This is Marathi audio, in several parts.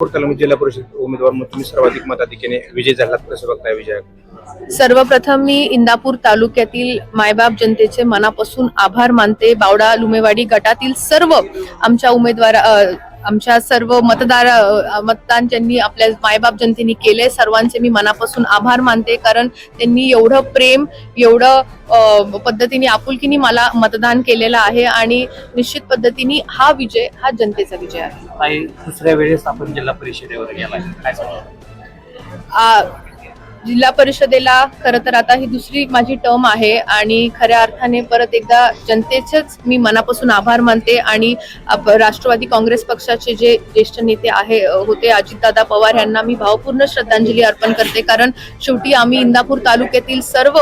तालुका जिल्हा परिषद उमेदवार म्हणून तुम्ही सर्वाधिक मताधिक्याने विजय झालात कसं बघताय विजय? सर्वप्रथम मी इंदापूर तालुक्यातील मायबाप जनतेचे मनापासून आभार मानते. बावडा लुमेवाडी गटातील सर्व आमच्या उमेदवार आमच्या सर्व मतदार मतदान ज्यांनी आपल्या मायबाप जनतेने केले सर्वांचे मी मनापासून आभार मानते. कारण त्यांनी एवढं प्रेम एवढं पद्धतीने आपुलकीने मला मतदान केलेलं आहे आणि निश्चित पद्धतीने हा विजय हा जनतेचा विजय आहे. दुसऱ्या वेळेस आपण जिल्हा परिषदेवर गेला काय जिल्हा परिषदेला खरं तर आता ही दुसरी माझी टर्म आहे आणि खऱ्या अर्थाने परत एकदा जनतेचेच मी मनापासून आभार मानते आणि आप- राष्ट्रवादी काँग्रेस पक्षाचे जे ज्येष्ठ नेते आहे होते अजितदादा पवार यांना मी भावपूर्ण श्रद्धांजली अर्पण करते. कारण शेवटी आम्ही इंदापूर तालुक्यातील सर्व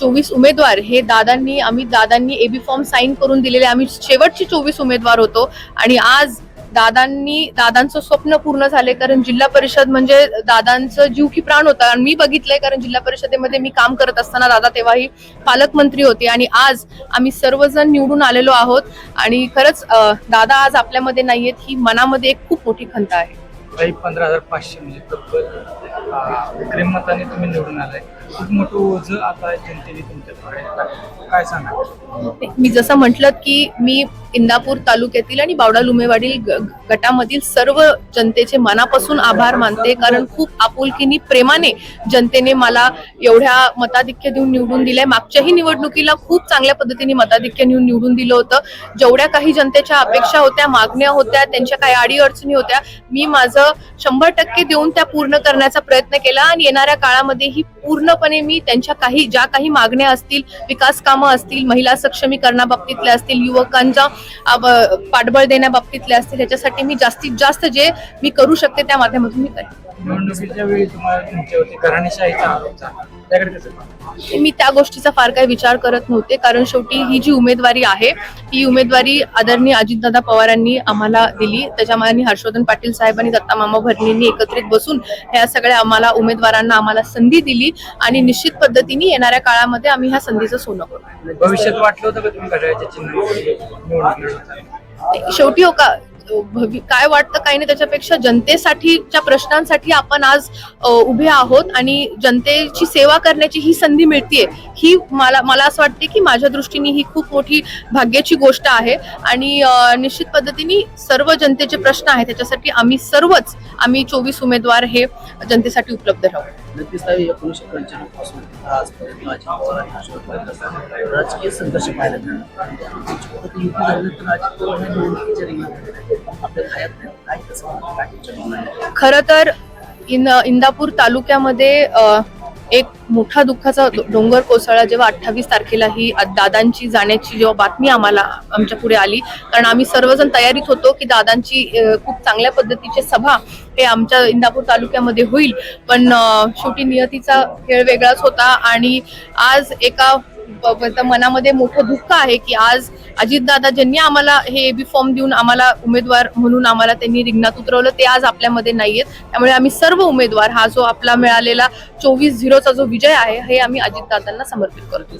चोवीस उमेदवार हे दादांनी आम्ही दादांनी एबी फॉर्म साईन करून दिलेले. आम्ही शेवटचे चोवीस उमेदवार होतो आणि आज दादांनी दादांचं स्वप्न पूर्ण झाले कारण जिल्हा परिषद म्हणजे दादांचं जीव की प्राण होता. आणि मी बघितलंय कारण जिल्हा परिषदेमध्ये मी काम करत असताना दादा तेव्हाही पालकमंत्री होते. आणि आज आम्ही सर्वजण निवडून आलेलो आहोत. आणि खरंच दादा आज आपल्यामध्ये नाहीयेत ही मनामध्ये एक खूप मोठी खंत आहे. पंधरा हजार पाचशे म्हणजे तब्बल मताने तुम्ही निवडून आलाय. खूप मोठं ओझ आता जनतेने तुमच्याकडे. काय सांगा मी जसं म्हटलं की मी इंदापूर तालुक्यातील आणि बावडा लुमेवाडील ग- गटामधील सर्व जनतेचे मनापासून आभार मानते. कारण खूप आपुलकीनी प्रेमाने जनतेने मला एवढ्या मताधिक्य देऊन निवडून दिलंय. मागच्याही निवडणुकीला खूप चांगल्या पद्धतीने मताधिक्य देऊन निवडून दिलं होतं. जेवढ्या काही जनतेच्या अपेक्षा होत्या मागण्या होत्या त्यांच्या काही अडी अडचणी होत्या मी माझं शंभर टक्के देऊन त्या पूर्ण करण्याचा प्रयत्न केला आणि येणाऱ्या काळामध्ये ही पूर्णपणे मी त्यांच्या काही ज्या काही मागण्या असतील विकास कामं असतील महिला सक्षमीकरणाबाबतीतल्या असतील युवकांचा पाठबळ देण्याबाबतीतले असतील ह्याच्यासाठी मी जास्तीत जास्त जे मी करू शकते त्या माध्यमातून मी करेन. निवडणुकीच्या वेळी तुम्हाला तुमच्यावरती घराणेशाहीचा आरोप झाला त्याकडे कसं पाहता? मी त्या गोष्टीचा फार काही विचार करत नव्हते कारण शेवटी ही जी उमेदवारी आहे ही उमेदवारी आदरणीय अजितदादा पवारांनी आम्हाला दिली त्याच्यामध्ये हर्षवर्धन पाटील साहेबांनी दत्ता मामा भरणींनी एकत्रित बसून ह्या सगळ्या आम्हाला उमेदवारांना आम्हाला संधी दिली आणि निश्चित पद्धतीने येणाऱ्या काळामध्ये आम्ही ह्या संधीचं सोनं करू भविष्यात वाटलं होतं का तुम्ही घड्याळ्याच्या चिन्हावरती निवडणूक लढवताना? शेवटी हो का काय वाटतं काही नाही त्याच्यापेक्षा जनतेसाठीच्या प्रश्नांसाठी आपण आज उभे आहोत आणि जनतेची सेवा करण्याची ही संधी मिळतीये. ही मला मला असं वाटते की माझ्या दृष्टीने ही खूप मोठी भाग्याची गोष्ट आहे. आणि निश्चित पद्धतीने सर्व जनतेचे प्रश्न आहेत. त्याच्यासाठी आम्ही सर्वच आम्ही चोवीस उमेदवार हे जनतेसाठी उपलब्ध राहू. नक्कीच ताई एकोणीसशे पंच्याण्णवपासून आजपर्यंत अजित पवार आणि पवार राजकीय संघर्ष पाहायला मिळाला. युती झाल्यानंतर अजित पवार हे निवडणुकीच्या रिंगणात आपल्या खायात नाही. काय कसं काय तर इन इंदापूर तालुक्यामध्ये एक मोठा दुःखाचा डोंगर कोसळला जेव्हा अठ्ठावीस तारखेला ही दादांची जाण्याची जेव्हा बातमी आम्हाला आमच्या पुढे आली. कारण आम्ही सर्वजण तयारीत होतो की दादांची खूप चांगल्या पद्धतीची सभा हे आमच्या इंदापूर तालुक्यामध्ये होईल. पण शेवटी नियतीचा खेळ वेगळाच होता आणि आज एका मनामध्ये मोठं दुःख आहे की आज अजितदादा ज्यांनी आम्हाला हे एबी फॉर्म देऊन आम्हाला उमेदवार म्हणून आम्हाला त्यांनी रिंगणात उतरवलं ते आज आपल्यामध्ये नाहीयेत. त्यामुळे आम्ही सर्व उमेदवार हा जो आपला मिळालेला चोवीस झिरोचा जो विजय आहे हे आम्ही अजितदादांना समर्पित करतो.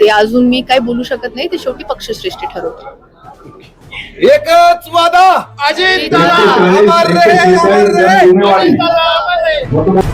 ते अजून मी काय बोलू शकत नाही ते शेवटी पक्षश्रेष्ठी ठरवते एकच वादा! अजित গতকাল